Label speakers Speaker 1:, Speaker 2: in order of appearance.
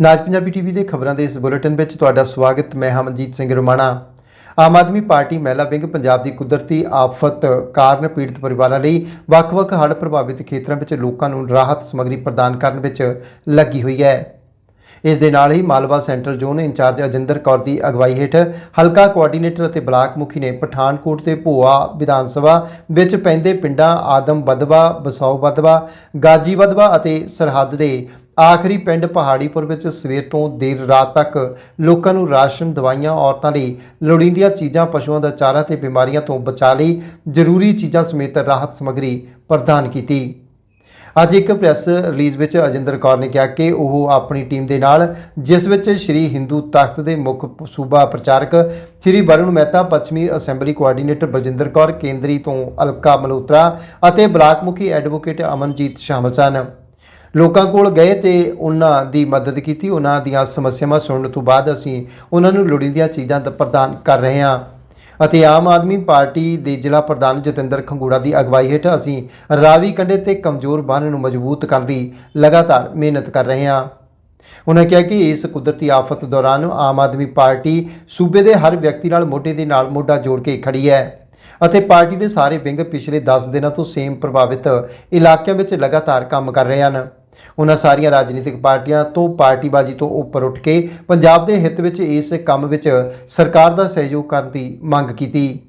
Speaker 1: ਨਾਜ Punjabi TV ਦੇ ਖਬਰਾਂ ਦੇ ਇਸ ਬੁਲੇਟਿਨ ਵਿੱਚ ਤੁਹਾਡਾ ਸਵਾਗਤ, ਮੈਂ ਹਮਨਜੀਤ ਸਿੰਘ ਰਮਾਣਾ। ਆਮ ਆਦਮੀ ਪਾਰਟੀ ਮਹਿਲਾ ਵਿੰਗ ਪੰਜਾਬ ਦੀ ਕੁਦਰਤੀ ਆਫਤ ਕਾਰਨ ਪੀੜਤ ਪਰਿਵਾਰਾਂ ਲਈ ਵੱਖ-ਵੱਖ ਹੜ੍ਹ ਪ੍ਰਭਾਵਿਤ ਖੇਤਰਾਂ ਵਿੱਚ ਲੋਕਾਂ ਨੂੰ ਰਾਹਤ ਸਮੱਗਰੀ ਪ੍ਰਦਾਨ ਕਰਨ ਵਿੱਚ ਲੱਗੀ ਹੋਈ ਹੈ। ਇਸ ਦੇ ਨਾਲ ਹੀ Malwa central zone incharge Ajinder Kaur ਦੀ ਅਗਵਾਈ ਹੇਠ ਹਲਕਾ ਕੋਆਰਡੀਨੇਟਰ ਅਤੇ ਬਲਾਕ ਮੁਖੀ ਨੇ ਪਠਾਨਕੋਟ ਤੇ ਭੋਆ ਵਿਧਾਨ ਸਭਾ ਵਿੱਚ ਪੈਂਦੇ ਪਿੰਡਾਂ ਆਦਮ ਬਦਵਾ ਬਸੌ ਬਦਵਾ ਗਾਜੀ ਬਦਵਾ ਅਤੇ ਸਰਹੱਦ ਦੇ ਆਖਰੀ ਪਿੰਡ ਪਹਾੜੀਪੁਰ ਵਿੱਚ ਸਵੇਰ ਤੋਂ ਦੇਰ ਰਾਤ ਤੱਕ ਲੋਕਾਂ ਨੂੰ ਰਾਸ਼ਨ, ਦਵਾਈਆਂ, ਔਰਤਾਂ ਲਈ ਲੋੜੀਂਦੀਆਂ ਚੀਜ਼ਾਂ, ਪਸ਼ੂਆਂ ਦਾ ਚਾਰਾ ਤੇ ਬਿਮਾਰੀਆਂ ਤੋਂ ਬਚਾਅ ਲਈ ਜ਼ਰੂਰੀ ਚੀਜ਼ਾਂ ਸਮੇਤ ਰਾਹਤ ਸਮੱਗਰੀ ਪ੍ਰਦਾਨ ਕੀਤੀ। ਅੱਜ ਇੱਕ ਪ੍ਰੈਸ ਰਿਲੀਜ਼ ਵਿੱਚ ਅਜਿੰਦਰ ਕੌਰ ਨੇ ਕਿਹਾ ਕਿ ਉਹ ਆਪਣੀ ਟੀਮ ਦੇ ਨਾਲ, ਜਿਸ ਵਿੱਚ ਸ਼੍ਰੀ ਹਿੰਦੂ ਤਖਤ ਦੇ ਮੁੱਖ ਸੂਬਾ ਪ੍ਰਚਾਰਕ ਸ਼੍ਰੀ ਵਰੁਣ ਮਹਿਤਾ, ਪੱਛਮੀ ਅਸੈਂਬਲੀ ਕੋਆਰਡੀਨੇਟਰ ਬਲਜਿੰਦਰ ਕੌਰ, ਕੇਂਦਰੀ ਤੋਂ ਅਲਕਾ ਮਲਹੋਤਰਾ ਅਤੇ ਬਲਾਕ ਮੁਖੀ ਐਡਵੋਕੇਟ ਅਮਨਜੀਤ ਸ਼ਾਮਲ ਸਨ। ਲੋਕਾਂ ਕੋਲ ਗਏ ਤੇ ਉਹਨਾਂ ਦੀ ਮਦਦ ਕੀਤੀ, ਉਹਨਾਂ ਦੀਆਂ ਸਮੱਸਿਆਵਾਂ ਸੁਣਨ ਤੋਂ ਬਾਅਦ ਅਸੀਂ ਉਹਨਾਂ ਨੂੰ ਲੋੜੀਂਦੀਆਂ ਚੀਜ਼ਾਂ ਦਾ, ਪ੍ਰਦਾਨ ਕਰ ਰਹੇ ਹਾਂ। ਅਤੇ ਆਮ ਆਦਮੀ ਪਾਰਟੀ ਦੇ ਜ਼ਿਲ੍ਹਾ ਪ੍ਰਧਾਨ ਜਤਿੰਦਰ ਖੰਗੂੜਾ ਦੀ ਅਗਵਾਈ ਹੇਠ ਅਸੀਂ ਰਾਵੀ ਕੰਢੇ ਤੇ ਕਮਜ਼ੋਰ ਬੰਨ੍ਹ ਨੂੰ ਮਜ਼ਬੂਤ ਕਰਨ ਲਈ ਲਗਾਤਾਰ ਮਿਹਨਤ ਕਰ ਰਹੇ ਹਾਂ। ਉਹਨਾਂ ਕਿਹਾ ਕਿ ਇਸ ਕੁਦਰਤੀ ਆਫਤ ਦੌਰਾਨ ਆਮ ਆਦਮੀ ਪਾਰਟੀ ਸੂਬੇ ਦੇ ਹਰ ਵਿਅਕਤੀ ਨਾਲ ਮੋਢੇ ਦੇ ਨਾਲ ਮੋਢਾ ਜੋੜ ਕੇ ਖੜੀ ਹੈ ਅਤੇ ਪਾਰਟੀ ਦੇ ਸਾਰੇ ਵਿੰਗ ਪਿਛਲੇ 10 ਦਿਨਾਂ ਤੋਂ ਸੇਮ ਪ੍ਰਭਾਵਿਤ ਇਲਾਕਿਆਂ ਵਿੱਚ ਲਗਾਤਾਰ ਕੰਮ ਕਰ ਰਹੇ ਹਨ। ਉਹਨਾਂ ਸਾਰੀਆਂ ਰਾਜਨੀਤਿਕ ਪਾਰਟੀਆਂ ਤੋਂ ਪਾਰਟੀਬਾਜ਼ੀ ਤੋਂ ਉੱਪਰ ਉੱਠ ਕੇ ਪੰਜਾਬ ਦੇ ਹਿੱਤ ਵਿੱਚ ਇਸ ਕੰਮ ਵਿੱਚ ਸਰਕਾਰ ਦਾ ਸਹਿਯੋਗ ਕਰਨ ਦੀ ਮੰਗ ਕੀਤੀ।